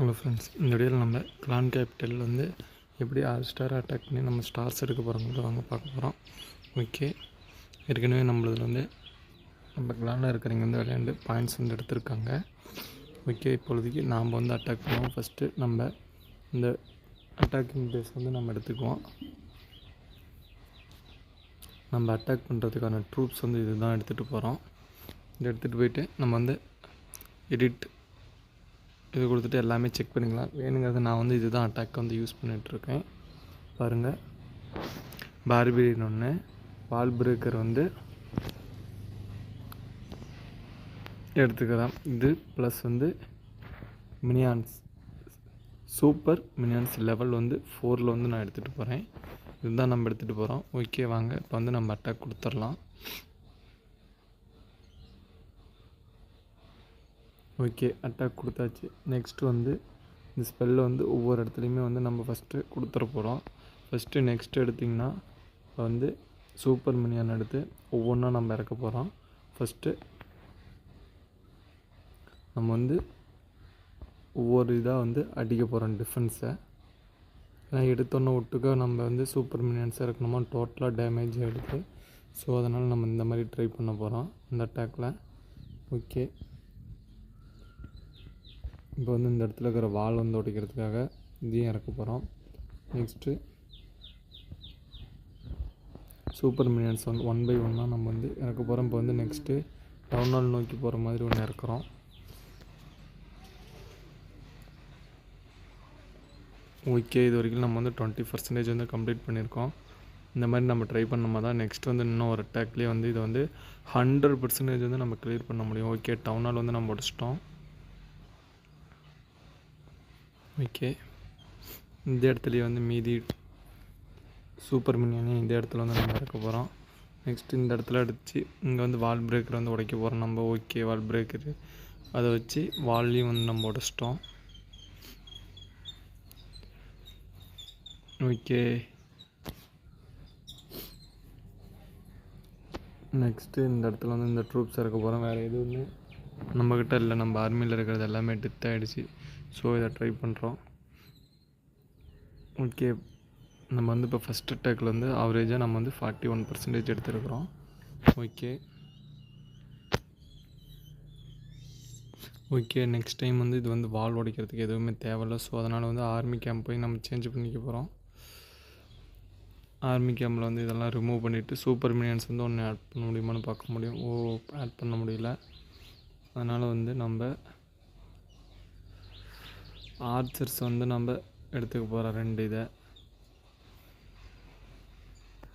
Hello friends இந்த வீடியோவில் நம்ம கிளான் கேபிட்டல் வந்து எப்படி ஆறு ஸ்டார் அட்டாக் பண்ணி நம்ம ஸ்டார்ஸ் எடுக்க போகிறோங்கிறத வாங்க பார்க்க போகிறோம் ஓகே ஏற்கனவே நம்மளதில் வந்து நம்ம கிளானில் இருக்கிறவங்க வந்து விளையாண்டு பாயிண்ட்ஸ் வந்து எடுத்திருக்காங்க. ஓகே இப்பொழுதைக்கு நாம் வந்து அட்டாக் பண்ணுவோம். ஃபஸ்ட்டு நம்ம இந்த அட்டாக்கிங் பேஸ் வந்து நம்ம எடுத்துக்குவோம். நம்ம அட்டாக் பண்ணுறதுக்கான ட்ரூப்ஸ் வந்து இதுதான் எடுத்துகிட்டு போகிறோம் இதை எடுத்துகிட்டு போயிட்டு நம்ம வந்து எடிட் இது கொடுத்துட்டு எல்லாமே செக் பண்ணிக்கலாம். வேணுங்கிறது நான் வந்து இதுதான் அட்டாக் வந்து யூஸ் பண்ணிகிட்ருக்கேன் பாருங்கள் பார்பிரியன் ஒன்று வால் பிரேக்கர் வந்து எடுத்துக்கலாம். இது ப்ளஸ் வந்து மினியான்ஸ் சூப்பர் மினியான்ஸ் லெவல் வந்து ஃபோரில் வந்து நான் எடுத்துகிட்டு போகிறேன் இதுதான் நம்ம எடுத்துகிட்டு போகிறோம் ஓகே வாங்க. இப்போ வந்து நம்ம அட்டாக் கொடுத்துடலாம். ஓகே அட்டாக் கொடுத்தாச்சு. நெக்ஸ்ட் வந்து இந்த ஸ்பெல்லை வந்து ஒவ்வொரு இடத்துலையுமே வந்து நம்ம ஃபஸ்ட்டு கொடுத்துட போகிறோம் ஃபஸ்ட்டு நெக்ஸ்ட் எடுத்திங்கன்னா வந்து சூப்பர் மினியான் எடுத்து ஒவ்வொன்றா நம்ம இறக்க போகிறோம் ஃபஸ்ட்டு நம்ம வந்து ஒவ்வொரு இதாக வந்து அடிக்க போகிறோம் டிஃபென்ஸை ஏன்னா எடுத்தோன்னே ஒட்டுக்க நம்ம வந்து சூப்பர் மினியன்ஸாக இறக்கணுமா? டோட்டலாக டேமேஜ் ஆகிடுது ஸோ அதனால் நம்ம இந்த மாதிரி ட்ரை பண்ண போகிறோம் இந்த அட்டாக்கில் ஓகே இப்போ வந்து இந்த இடத்துல இருக்கிற வால் வந்து உடைக்கிறதுக்காக இதையும் இறக்க போகிறோம் next super minions one one by ஒன்னாக நம்ம வந்து இறக்க போகிறோம் இப்போ வந்து நெக்ஸ்ட்டு டவுன் ஹால் நோக்கி போகிற மாதிரி ஒன்று இறக்குறோம். ஓகே இது வரைக்கும் நம்ம வந்து டுவெண்ட்டி பர்சன்டேஜ் வந்து கம்ப்ளீட் பண்ணியிருக்கோம். இந்த மாதிரி நம்ம ட்ரை பண்ணோமா தான் நெக்ஸ்ட் வந்து இன்னும் ஒரு அட்டாக்லேயே வந்து இதை வந்து ஹண்ட்ரட் பர்சன்டேஜ் வந்து நம்ம கிளியர் பண்ண முடியும். ஓகே டவுன் ஹால் வந்து நம்ம உடச்சிட்டோம். ஓகே. இந்த இடத்துலையே வந்து மீதி சூப்பர் மினியனே இந்த இடத்துல வந்து நம்ம இறக்க போகிறோம் நெக்ஸ்ட் இந்த இடத்துல அடித்து இங்கே வந்து வால் பிரேக்கர் வந்து உடைக்க போகிறோம் நம்ம ஓகே வால் பிரேக்கரு அதை வச்சு வால்லையும் வந்து நம்ம உடச்சிட்டோம். ஓகே நெக்ஸ்ட்டு இந்த இடத்துல வந்து இந்த ட்ரூப்ஸ் இறக்க போகிறோம் வேறு எதுவுமே நம்மக்கிட்ட இல்லை. நம்ம ஆர்மியில் இருக்கிறது எல்லாமே டெத் ஸோ இதை ட்ரை பண்ணுறோம் ஓகே நம்ம வந்து இப்போ ஃபஸ்ட் அட்டாக்கில் வந்து ஆவரேஜாக நம்ம வந்து ஃபார்ட்டி ஒன் பர்சன்டேஜ் எடுத்துருக்குறோம். ஓகே ஓகே நெக்ஸ்ட் டைம் வந்து இது வந்து வால் உடைக்கிறதுக்கு எதுவுமே தேவையில்ல. ஸோ அதனால் வந்து ஆர்மி கேம்ப் போய் நம்ம சேஞ்ச் பண்ணிக்க போகிறோம் ஆர்மி கேம்பில் வந்து இதெல்லாம் ரிமூவ் பண்ணிவிட்டு சூப்பர் மினியன்ஸ் வந்து ஒன்று ஆட் பண்ண முடியுமான்னு பார்க்க முடியும். ஓ ஆட் பண்ண முடியல. அதனால் வந்து நம்ம ஆர்ச்சர்ஸ் வந்து நம்ம எடுத்துக்க போகிறோம் ரெண்டு இதை.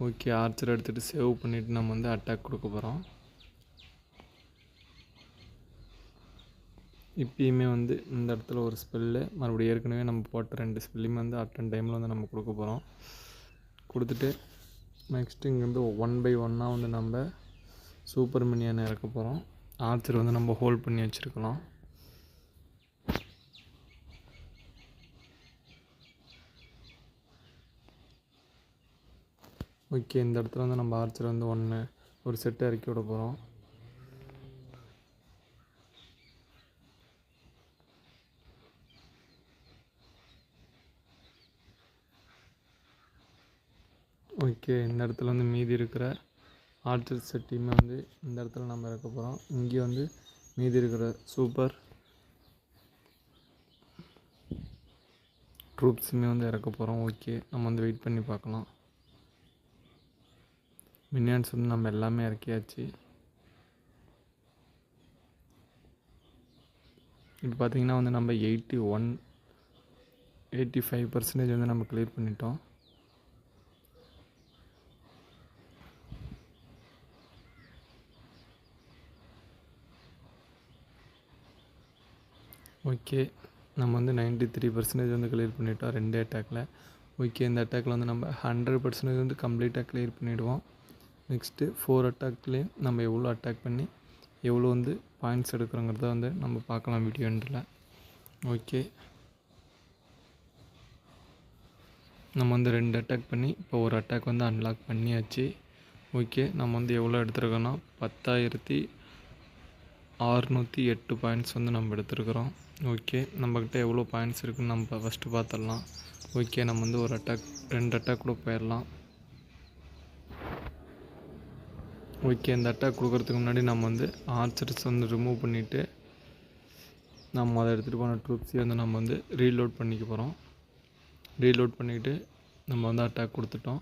ஓகே ஆர்ச்சர் எடுத்துகிட்டு சேவ் பண்ணிவிட்டு நம்ம வந்து அட்டாக் கொடுக்க போகிறோம் இப்பயுமே வந்து இந்த இடத்துல ஒரு ஸ்பெல்லு மறுபடியும் ஏற்கனவே நம்ம போட்ட ரெண்டு ஸ்பெல்லையுமே வந்து அட்டன் டைமில் வந்து நம்ம கொடுக்க போகிறோம் கொடுத்துட்டு நெக்ஸ்ட்டு இங்கேருந்து ஒன் பை ஒன்னாக வந்து நம்ம சூப்பர் மினியான் இறக்க போகிறோம் ஆர்ச்சர் வந்து நம்ம ஹோல்ட் பண்ணி வச்சுருக்கலாம். ஓகே இந்த இடத்துல வந்து நம்ம ஆர்ச்சர் வந்து ஒன்று ஒரு செட்டு இறக்கி விட போகிறோம் ஓகே இந்த இடத்துல வந்து மீதி இருக்கிற ஆர்ச்சர் செட்டையுமே வந்து இந்த இடத்துல நம்ம இறக்க போகிறோம் இங்கே வந்து மீதி இருக்கிற சூப்பர் ட்ரூப்ஸுமே வந்து இறக்க போகிறோம் ஓகே நம்ம வந்து வெயிட் பண்ணி பார்க்கலாம். மினியன்ஸ் வந்து நம்ம எல்லாமே இறக்கியாச்சு. இப்போ பார்த்தீங்கன்னா வந்து நம்ம eighty one eighty five percentage வந்து நம்ம கிளியர் பண்ணிட்டோம். ஓகே நம்ம வந்து நைன்ட்டி த்ரீ பர்சன்டேஜ் வந்து கிளியர் பண்ணிட்டோம் ரெண்டு அட்டாக்கில் ஓகே இந்த அட்டாக்கில் வந்து நம்ம ஹண்ட்ரட் பர்சன்டேஜ் வந்து கம்ப்ளீட்டாக கிளியர் பண்ணிவிடுவோம் நெக்ஸ்ட்டு ஃபோர் அட்டாக்லேயும் நம்ம எவ்வளோ அட்டாக் பண்ணி எவ்வளோ வந்து பாயிண்ட்ஸ் எடுக்கிறோங்கிறத வந்து நம்ம பார்க்கலாம் வீடியோ எண்டில் ஓகே. நம்ம வந்து ரெண்டு அட்டாக் பண்ணி இப்போ ஒரு அட்டாக் வந்து அன்லாக் பண்ணியாச்சு. ஓகே நம்ம வந்து எவ்வளோ எடுத்துருக்கோன்னா பத்தாயிரத்தி ஆறுநூற்றி எட்டு பாயிண்ட்ஸ் வந்து நம்ம எடுத்துருக்குறோம். ஓகே நம்மக்கிட்ட எவ்வளோ பாயிண்ட்ஸ் இருக்குன்னு நம்ம ஃபஸ்ட்டு பார்த்துடலாம். ஓகே நம்ம வந்து ஒரு அட்டாக் ரெண்டு அட்டாக் கூட போயிடலாம். ஓகே இந்த அட்டாக் கொடுக்குறதுக்கு முன்னாடி நம்ம வந்து ஆர்ச்சர்ஸ் வந்து ரிமூவ் பண்ணிவிட்டு நம்ம அதை எடுத்துகிட்டு போன ட்ரூப்ஸையும் வந்து நம்ம வந்து ரீலோட் பண்ணிக்க போகிறோம் ரீலோட் பண்ணிக்கிட்டு நம்ம வந்து அட்டாக் கொடுத்துட்டோம்.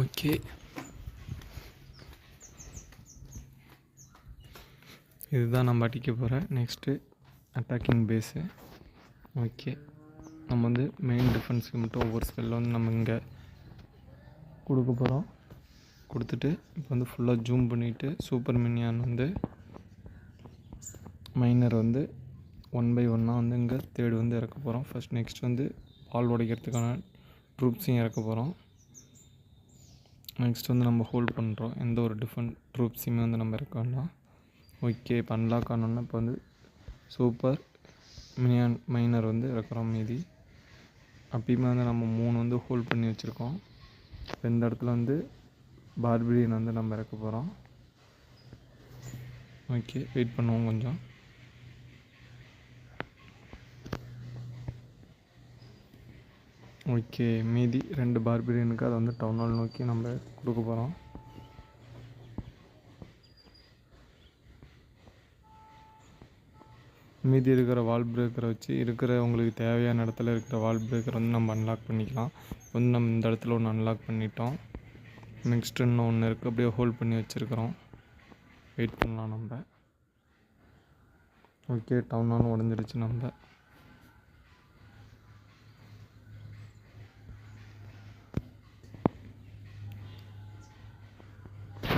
ஓகே இதுதான் நம்ம அடிக்க போகிற நெக்ஸ்ட்டு அட்டாக்கிங் பேஸு ஓகே. நம்ம வந்து மெயின் டிஃபென்ஸுக்கு மட்டும் ஒவ்வொரு ஸ்பெல்ல வந்து நம்ம இங்கே கொடுக்க போகிறோம் கொடுத்துட்டு இப்போ வந்து ஃபுல்லாக ஜூம் பண்ணிவிட்டு சூப்பர் மினியான் வந்து மைனர் வந்து ஒன் பை ஒன்னாக வந்து இங்கே தேர்டு வந்து இறக்க போகிறோம் ஃபஸ்ட் நெக்ஸ்ட் வந்து பால் உடைக்கிறதுக்கான ட்ரூப்ஸையும் இறக்க போகிறோம் நெக்ஸ்ட் வந்து நம்ம ஹோல்ட் பண்ணுறோம் எந்த ஒரு டிஃப்ரெண்ட் ட்ரூப்ஸையுமே வந்து நம்ம இறக்க வேண்டாம். ஓகே இப்போ அன்லாக் ஆனோன்னா இப்போ வந்து சூப்பர் மினியான் மைனர் வந்து இறக்குறோம் மீதி. அப்பயுமே வந்து நம்ம மூணு வந்து ஹோல்ட் பண்ணி வச்சுருக்கோம். இந்த இடத்துல வந்து பார்பிரியன் வந்து நம்ம இறக்க போகிறோம் ஓகே வெயிட் பண்ணுவோம் கொஞ்சம். ஓகே மீதி ரெண்டு பார்பிரியனுக்கு அதை வந்து டவுன் ஹால் நோக்கி நம்ம கொடுக்க போகிறோம் மீதி இருக்கிற வால் பிரேக்கரை வச்சு இருக்கிற உங்களுக்கு தேவையான இடத்துல இருக்கிற வால் பிரேக்கர் வந்து நம்ம அன்லாக் பண்ணிக்கலாம். வந்து நம்ம இந்த இடத்துல ஒன்று அன்லாக் பண்ணிட்டோம். நெக்ஸ்ட் இன்னும் ஒன்று இருக்குது அப்படியே ஹோல்ட் பண்ணி வச்சுருக்கிறோம். வெயிட் பண்ணலாம் நம்ம. ஓகே டவுனாலும் உடஞ்சிருச்சு நம்ம.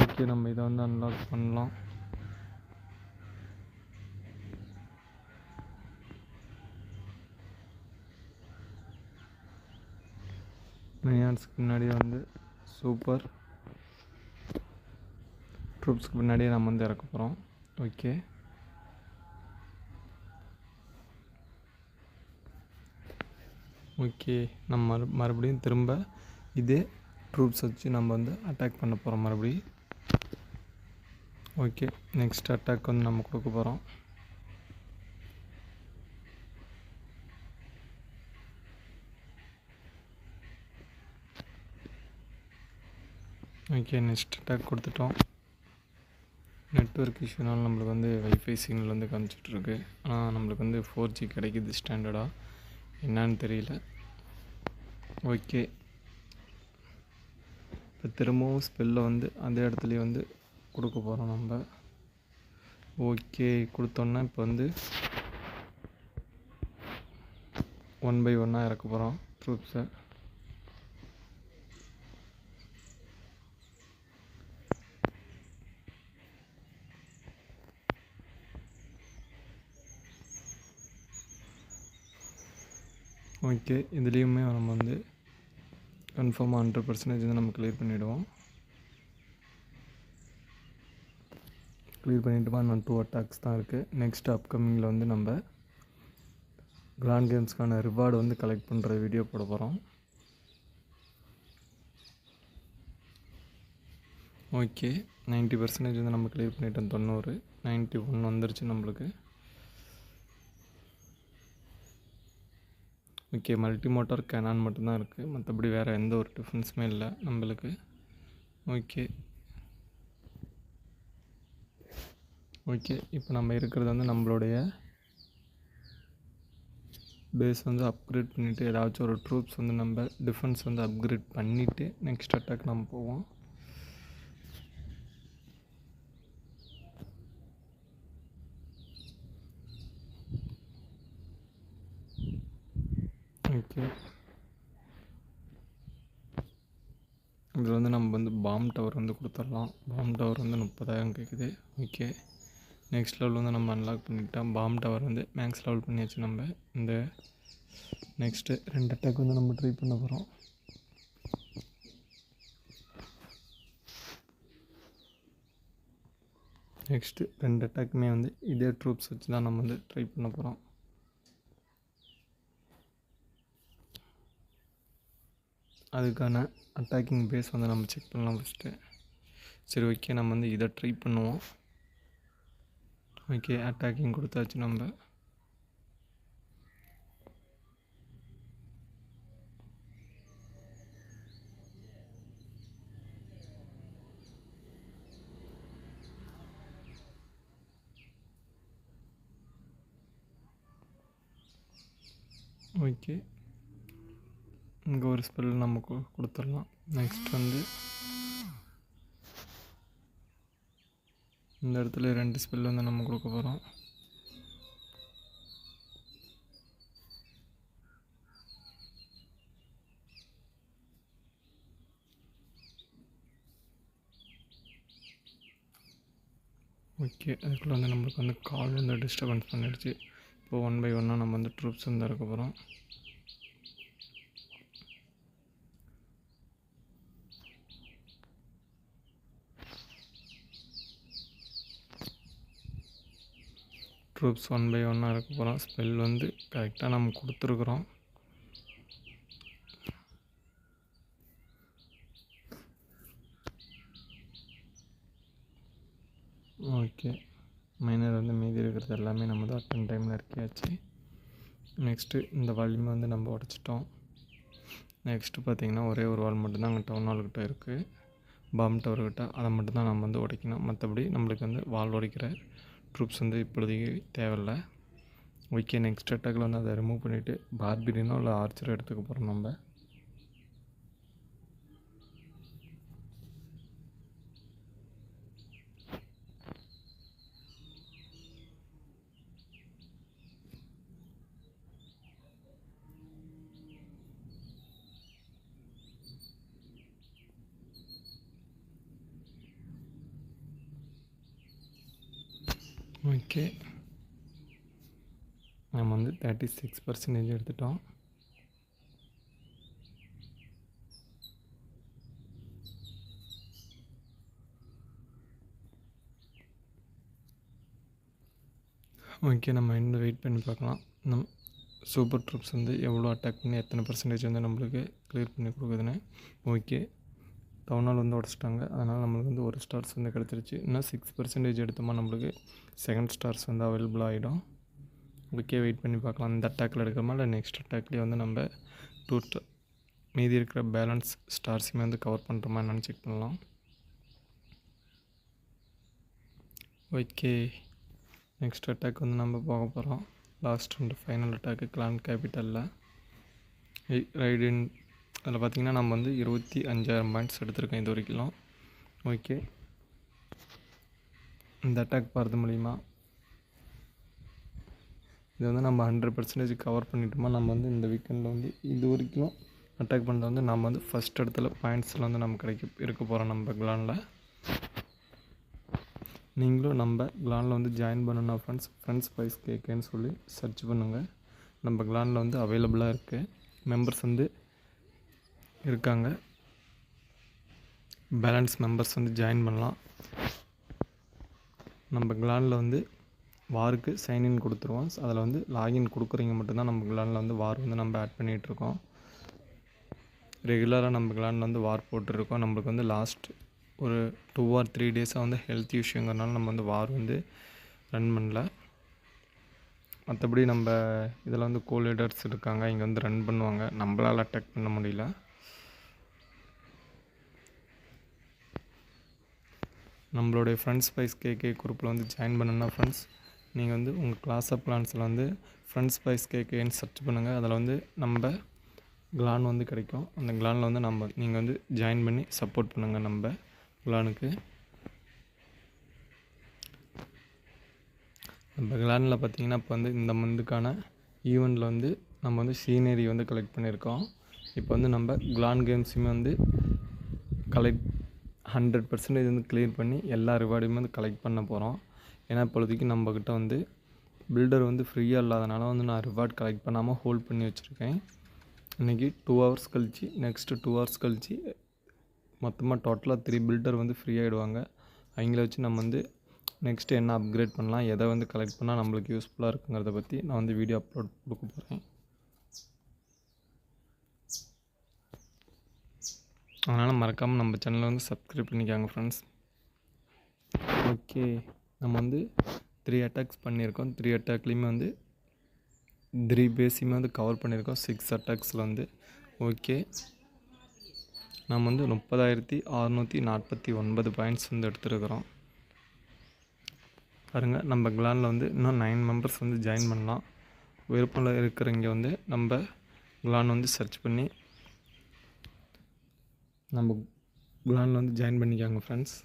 ஓகே நம்ம இதை வந்து அன்லாக் பண்ணலாம். மினியான்ஸ்க்கு முன்னாடியே வந்து சூப்பர் ட்ரூப்ஸ்க்கு முன்னாடியே நம்ம வந்து இறக்க போகிறோம் ஓகே ஓகே நம்ம மறு மறுபடியும் திரும்ப இதே ட்ரூப்ஸ் வச்சு நம்ம வந்து அட்டாக் பண்ண போகிறோம் மறுபடியும். ஓகே நெக்ஸ்ட் அட்டாக் வந்து நம்ம கொடுக்க போகிறோம் ஓகே நெக்ஸ்ட் அட்டாக் கொடுத்துட்டோம். நெட்ஒர்க் இஷ்யூனால் நம்மளுக்கு வந்து வைஃபை சிக்னல் வந்து காமிச்சிட்ருக்கு ஆனால் நம்மளுக்கு வந்து ஃபோர் ஜி கிடைக்குது ஸ்டாண்டர்டாக என்னன்னு தெரியல. ஓகே இப்போ திரும்பவும் ஸ்பெல்லை வந்து அதே இடத்துலையே வந்து கொடுக்க போகிறோம் நம்ம. ஓகே கொடுத்தோன்னா இப்போ வந்து ஒன் பை ஒன்னாக இறக்க போகிறோம் ப்ரூப்ஸை ஓகே இதுலேயுமே நம்ம வந்து கன்ஃபார்மாக ஹண்ட்ரட் பர்சன்டேஜ் வந்து நம்ம கிளியர் பண்ணிவிடுவோம் கிளியர் பண்ணிவிட்டுமா இன்னும் டூ அட்டாக்ஸ் தான் இருக்குது நெக்ஸ்ட் அப்கமிங்கில் வந்து நம்ம கிராண்ட் கேம்ஸ்க்கான ரிவார்டு வந்து கலெக்ட் பண்ணுற வீடியோ போட போகிறோம் ஓகே நைன்ட்டி பர்சன்டேஜ் வந்து நம்ம கிளியர் பண்ணிட்டோம் தொண்ணூறு. நைன்ட்டி ஒன் வந்துருச்சு நம்மளுக்கு. ஓகே மல்டி மோட்டார் கேனான் மட்டும்தான் இருக்குது மற்றபடி வேறு எந்த ஒரு டிஃப்ரென்ஸுமே இல்லை நம்மளுக்கு. ஓகே. ஓகே இப்போ நம்ம இருக்கிறது வந்து நம்மளுடைய பேஸ் வந்து அப்கிரேட் பண்ணிவிட்டு ஏதாச்சும் ஒரு ட்ரூப்ஸ் வந்து நம்ம டிஃபென்ஸ் வந்து அப்கிரேட் பண்ணிவிட்டு நெக்ஸ்ட் அட்டாக் நம்ம போவோம் ஓகே இதில் வந்து நம்ம வந்து பாம் டவர் வந்து கொடுத்துடலாம். பாம் டவர் வந்து முப்பதாயிரம் கேட்குது ஓகே நெக்ஸ்ட் லெவல் வந்து நம்ம அன்லாக் பண்ணிக்கிட்டோம் பாம் டவர் வந்து மேக்ஸ் லெவல் பண்ணியாச்சு நம்ம. இந்த நெக்ஸ்ட்டு ரெண்டு அட்டாக் வந்து நம்ம ட்ரை பண்ண போகிறோம் நெக்ஸ்ட்டு ரெண்டு அட்டாக்குமே வந்து இதே ட்ரூப்ஸ் வச்சு தான் நம்ம வந்து ட்ரை பண்ண போகிறோம் அதுக்கான அட்டாக்கிங் பேஸ் வந்து நம்ம செக் பண்ணலாம் ஃபஸ்ட்டு சரி ஓகே நம்ம வந்து இதை ட்ரை பண்ணுவோம். ஓகே அட்டாக்கிங் கொடுத்தாச்சு நம்ம. ஓகே இங்கே ஒரு ஸ்பெல் நம்ம கொடுத்துடலாம். நெக்ஸ்ட் வந்து இந்த இடத்துல ரெண்டு ஸ்பெல் வந்து நம்ம கொடுக்க போகிறோம் ஓகே அதுக்குள்ளே வந்து நம்மளுக்கு வந்து கால் வந்து டிஸ்டர்பன்ஸ் பண்ணிடுச்சு. இப்போ ஒன் பை ஒன்னாக நம்ம வந்து ட்ரூப்ஸ் வந்து இறக்க போகிறோம் ப்ரூப்ஸ் ஒன் பை ஒன்னாக இருக்க போகிறோம் ஸ்பெல் வந்து கரெக்டாக நம்ம கொடுத்துருக்குறோம். ஓகே மைனர் வந்து மீதி இருக்கிறது எல்லாமே நம்ம தான் அட்டன் டைமில் இருக்கியாச்சு. நெக்ஸ்ட்டு இந்த வால்யூம் வந்து நம்ம உடச்சிட்டோம். நெக்ஸ்ட்டு பார்த்திங்கன்னா ஒரே ஒரு வால் மட்டும்தான் அங்கே டவுன் ஹால்கிட்ட இருக்குது பாம் டவர்கிட்ட அதை மட்டும்தான் நம்ம வந்து உடைக்கணும். மற்றபடி நம்மளுக்கு வந்து வால் உடைக்கிற குரூப்ஸ் வந்து இப்போதைக்கு தேவையில்லை. ஓகே நெக்ஸ்ட் அட்டாக்கில் வந்து அதை ரிமூவ் பண்ணிவிட்டு பார்பிரியனோ இல்லை ஆர்ச்சரோ எடுத்துக்க போகிறோம் நம்ம ஓகே நம்ம சிக்ஸ் பர்சன்டேஜ் எடுத்துட்டோம். ஓகே நம்ம இன்னும் வெயிட் பண்ணி பார்க்கலாம். நம் சூப்பர் ட்ரூப்ஸ் வந்து எவ்வளோ அட்டாக் பண்ணி எத்தனை பர்சன்டேஜ் வந்து நம்மளுக்கு க்ளியர் பண்ணி கொடுக்குதுன்னு. ஓகே டவுனால் வந்து உடச்சிட்டாங்க. அதனால் நம்மளுக்கு வந்து ஒரு ஸ்டார்ஸ் வந்து கிடச்சிருச்சு. இன்னும் சிக்ஸ் பர்சன்டேஜ் எடுத்தோமா நம்மளுக்கு செகண்ட் ஸ்டார்ஸ் வந்து அவைலபிள் ஆகிடும் ஓகே வெயிட் பண்ணி பார்க்கலாம். இந்த அட்டாக்கில் எடுக்கிறோமா இல்லை நெக்ஸ்ட் அட்டாக்லேயே வந்து நம்ம டூ மீதி இருக்கிற பேலன்ஸ் ஸ்டார்ஸுமே வந்து கவர் பண்ணுறோமா என்னென்னு செக் பண்ணலாம். ஓகே நெக்ஸ்ட் அட்டாக் வந்து நம்ம போக போகிறோம் last and final attack clan கேபிட்டலில் ரைடின் அதில் பார்த்திங்கன்னா நம்ம வந்து இருபத்தி அஞ்சாயிரம் பாயிண்ட்ஸ் எடுத்திருக்கோம் இது வரைக்கும். ஓகே இந்த அட்டாக் போகிறது மூலிமா இதை வந்து நம்ம ஹண்ட்ரட் பர்சன்டேஜ் கவர் பண்ணிட்டோமா நம்ம வந்து இந்த வீக்கெண்டில் வந்து இது வரைக்கும் அட்டாக் பண்ணுறது வந்து நம்ம வந்து ஃபஸ்ட் இடத்துல பாயிண்ட்ஸில் வந்து நம்ம கிடைக்க இருக்க போகிறோம் நம்ம கிளானில் நீங்களும் நம்ம கிளானில் வந்து ஜாயின் பண்ணணும் ஃப்ரெண்ட்ஸ் ஃப்ரெண்ட்ஸ் ப்ரைஸ் கேட்கேன்னு சொல்லி சர்ச் பண்ணுங்கள் நம்ம கிளானில் வந்து அவைலபிளாக இருக்குது மெம்பர்ஸ் வந்து இருக்காங்க. பேலன்ஸ் மெம்பர்ஸ் வந்து ஜாயின் பண்ணலாம். நம்ம கிளானில் வந்து வாருக்கு சைன்இன் கொடுத்துருவோம். அதில் வந்து லாகின் கொடுக்குறீங்க மட்டும்தான் நம்ம கிளானில் வந்து வார் வந்து நம்ம ஆட் பண்ணிகிட்ருக்கோம் ரெகுலராக நம்ம கிளானில் வந்து வார் போட்டுருக்கோம். நம்மளுக்கு வந்து லாஸ்ட் ஒரு டூ ஆர் த்ரீ டேஸாக வந்து ஹெல்த் இஷ்யூங்கிறனால நம்ம வந்து வார் வந்து ரன் பண்ணல. மற்றபடி நம்ம இதில் வந்து கோலீடர்ஸ் இருக்காங்க. இங்கே வந்து ரன் பண்ணுவாங்க. நம்மளால் அட்டாக் பண்ண முடியல. நம்மளுடைய ஃப்ரெண்ட்ஸ் பைஸ் கேகே குரூப்பில் வந்து ஜாயின் பண்ணணும்னா ஃப்ரெண்ட்ஸ் நீங்கள் வந்து உங்கள் கிளாஸ் ஆஃப் பிளான்ஸில் வந்து ஃப்ரெண்ட்ஸ் பைஸ் கேக்குன்னு சர்ச் பண்ணுங்கள் அதில் வந்து நம்ம கிளான் வந்து கிடைக்கும். அந்த கிளானில் வந்து நம்ம நீங்கள் வந்து ஜாயின் பண்ணி சப்போர்ட் பண்ணுங்கள் நம்ம கிளானுக்கு நம்ம கிளானில் பார்த்தீங்கன்னா இப்போ வந்து இந்த மந்துக்கான ஈவெண்ட்டில் வந்து நம்ம வந்து சீனரி வந்து கலெக்ட் பண்ணியிருக்கோம். இப்போ வந்து நம்ம கிளான் கேம்ஸுமே வந்து கலெக்ட் ஹண்ட்ரட் பர்சன்டேஜ் வந்து கிளியர் பண்ணி எல்லா ரிவார்டுமே வந்து கலெக்ட் பண்ண போகிறோம் ஏன்னா இப்போதைக்கு நம்மக்கிட்ட வந்து பில்டர் வந்து ஃப்ரீயாக இல்லாதனால வந்து நான் ரிவார்ட் கலெக்ட் பண்ணாமல் ஹோல்ட் பண்ணி வச்சுருக்கேன். இன்றைக்கி டூ ஹவர்ஸ் கழிச்சு நெக்ஸ்ட்டு டூ ஹவர்ஸ் கழித்து மொத்தமாக டோட்டலாக த்ரீ பில்டர் வந்து ஃப்ரீ ஆகிடுவாங்க அவங்கள வச்சு நம்ம வந்து நெக்ஸ்ட்டு என்ன அப்கிரேட் பண்ணலாம் எதை வந்து கலெக்ட் பண்ணால் நம்மளுக்கு யூஸ்ஃபுல்லாக இருக்குங்கிறத பற்றி நான் வந்து வீடியோ அப்லோட் கொடுக்க போகிறேன் அதனால் மறக்காமல் நம்ம சேனலை வந்து சப்ஸ்கிரைப் பண்ணிக்காங்க ஃப்ரெண்ட்ஸ் ஓகே நம்ம வந்து த்ரீ அட்டாக்ஸ் பண்ணியிருக்கோம். த்ரீ அட்டாக்லேயுமே வந்து த்ரீ பேஸையுமே வந்து கவர் பண்ணியிருக்கோம். சிக்ஸ் அட்டாக்ஸில் வந்து. ஓகே நம்ம வந்து முப்பதாயிரத்தி அறநூற்றி நாற்பத்தி ஒன்பது பாயிண்ட்ஸ் வந்து எடுத்துருக்குறோம். பாருங்கள் நம்ம கிளானில் வந்து இன்னும் நைன் மெம்பர்ஸ் வந்து ஜாயின் பண்ணலாம். விருப்பம் இருக்கிறவங்க வந்து நம்ம கிளான் வந்து சர்ச் பண்ணி நம்ம குலானில் வந்து ஜாயின் பண்ணிக்காங்க ஃப்ரெண்ட்ஸ்